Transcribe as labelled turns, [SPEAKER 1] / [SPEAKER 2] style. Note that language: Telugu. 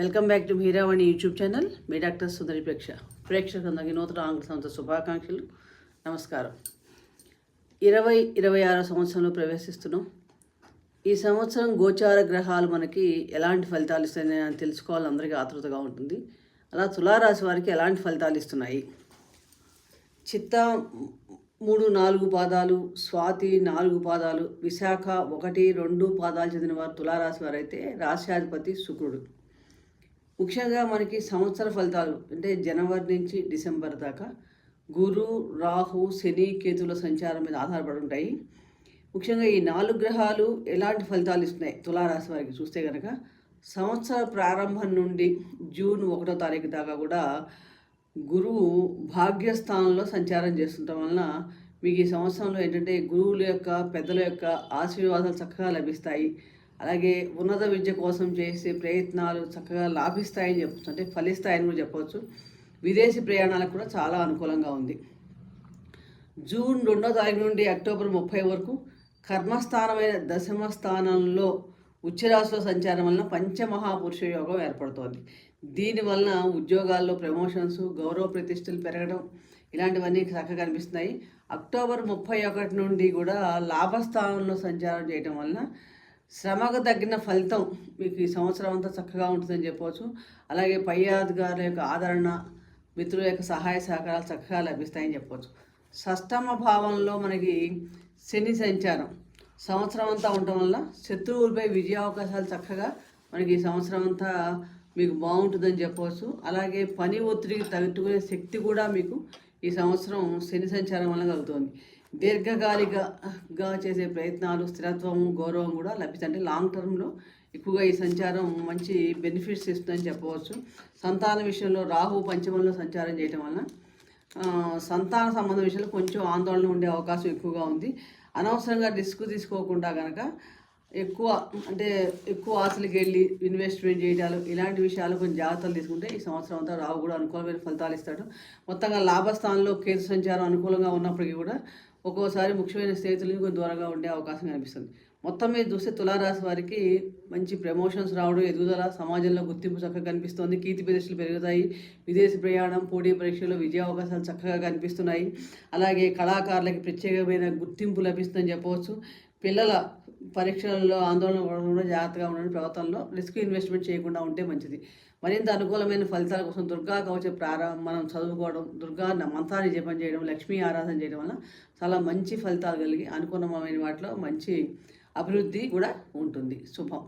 [SPEAKER 1] Welcome back to Meeravani YouTube channel. Me doctor Sundari ప్రేక్ష. ప్రేక్షకులందరికీ నూతన ఆంగ్ల సంస్థ శుభాకాంక్షలు. నమస్కారం. ఇరవై ఇరవై ఆరో సంవత్సరంలో ప్రవేశిస్తున్నాం. ఈ సంవత్సరం గోచార గ్రహాలు మనకి ఎలాంటి ఫలితాలు ఇస్తాయని తెలుసుకోవాలని అందరికీ ఆతృతగా ఉంటుంది. అలా తులారాశి వారికి ఎలాంటి ఫలితాలు ఇస్తున్నాయి? చిత్త మూడు నాలుగు పాదాలు స్వాతి నాలుగు పాదాలు విశాఖ ఒకటి రెండు పాదాలు చెందిన వారు తులారాశి వారైతే రాశ్యాధిపతి శుక్రుడు. ముఖ్యంగా మనకి సంవత్సర ఫలితాలు అంటే జనవరి నుంచి డిసెంబర్ దాకా గురు రాహు శని కేతుల సంచారం మీద ఆధారపడి ఉంటాయి. ముఖ్యంగా ఈ నాలుగు గ్రహాలు ఎలాంటి ఫలితాలు ఇస్తున్నాయి? తులారాశి వారికి చూస్తే కనుక సంవత్సర ప్రారంభం నుండి జూన్ ఒకటో తారీఖు దాకా కూడా గురువు భాగ్యస్థానంలో సంచారం చేస్తుండటం వలన మీకు ఈ సంవత్సరంలో ఏంటంటే గురువుల యొక్క పెద్దల యొక్క ఆశీర్వాదాలు చక్కగా లభిస్తాయి. అలాగే ఉన్నత విద్య కోసం చేసే ప్రయత్నాలు చక్కగా లాభిస్తాయని చెప్పచ్చు. అంటే ఫలిస్తాయని కూడా చెప్పవచ్చు విదేశీ ప్రయాణాలకు కూడా చాలా అనుకూలంగా ఉంది. జూన్ రెండో తారీఖు నుండి అక్టోబర్ ముప్పై వరకు కర్మస్థానమైన దశమ స్థానంలో ఉచ్చరాశిలో సంచారం వలన పంచమహాపురుష యోగం ఏర్పడుతోంది. దీనివలన ఉద్యోగాల్లో ప్రమోషన్స్ గౌరవ ప్రతిష్టలు పెరగడం ఇలాంటివన్నీ చక్కగా కనిపిస్తున్నాయి. అక్టోబర్ ముప్పై ఒకటి నుండి కూడా లాభస్థానంలో సంచారం చేయడం వలన శ్రమకు తగ్గిన ఫలితం మీకు ఈ సంవత్సరం అంతా చక్కగా ఉంటుందని చెప్పవచ్చు. అలాగే పై అధికారుల యొక్క ఆదరణ మిత్రుల యొక్క సహాయ సహకారాలు చక్కగా లభిస్తాయని చెప్పవచ్చు. షష్టమ భావంలో మనకి శని సంచారం. సంవత్సరం అంతా ఉండటం వల్ల శత్రువులపై విజయ అవకాశాలు చక్కగా మనకి ఈ సంవత్సరం అంతా మీకు బాగుంటుందని చెప్పవచ్చు. అలాగే పని ఒత్తిడికి తట్టుకునే శక్తి కూడా మీకు ఈ సంవత్సరం శని సంచారం వల్ల కలుగుతుంది. దీర్ఘకాలికగా చేసే ప్రయత్నాలు స్థిరత్వం గౌరవం కూడా లభిస్తాయి. అంటే లాంగ్ టర్మ్లో ఎక్కువగా ఈ సంచారం మంచి బెనిఫిట్స్ ఇస్తుందని చెప్పవచ్చు. సంతాన విషయంలో రాహు పంచమంలో సంచారం చేయటం వలన సంతాన సంబంధం విషయంలో కొంచెం ఆందోళన ఉండే అవకాశం ఎక్కువగా ఉంది. అనవసరంగా రిస్క్ తీసుకోకుండా కనుక ఎక్కువ అంటే ఎక్కువ ఆశలకు వెళ్ళి ఇన్వెస్ట్మెంట్ చేయడాలు ఇలాంటి విషయాలు కొన్ని జాగ్రత్తలు తీసుకుంటే ఈ సంవత్సరం అంతా రావు కూడా అనుకూలమైన ఫలితాలు ఇస్తాడు. మొత్తంగా లాభస్థానంలో కేతు సంచారం అనుకూలంగా ఉన్నప్పటికీ కూడా ఒక్కోసారి ముఖ్యమైన స్నేహితులకి కొంచెం దూరంగా ఉండే అవకాశం కనిపిస్తుంది. మొత్తం మీద చూస్తే తులారాశి వారికి మంచి ప్రమోషన్స్ రావడం ఎదుగుదల సమాజంలో గుర్తింపు చక్కగా కనిపిస్తుంది. కీర్తి ప్రదర్శనలు పెరుగుతాయి. విదేశీ ప్రయాణం పోటీ పరీక్షల్లో విజయ అవకాశాలు చక్కగా కనిపిస్తున్నాయి. అలాగే కళాకారులకి ప్రత్యేకమైన గుర్తింపు లభిస్తుందని చెప్పవచ్చు. పిల్లల పరీక్షల్లో ఆందోళన కూడా జాగ్రత్తగా ఉండండి. ప్రవర్తనలో రిస్క్ ఇన్వెస్ట్మెంట్ చేయకుండా ఉంటే మంచిది. మరింత అనుకూలమైన ఫలితాల కోసం దుర్గా కవచ ప్రారంభం మనం చదువుకోవడం దుర్గా మంత్రాన్ని జపం చేయడం లక్ష్మీ ఆరాధన చేయడం వల్ల చాలా మంచి ఫలితాలు కలిగి అనుకూలమైన వాటిలో మంచి అభివృద్ధి కూడా ఉంటుంది. శుభం.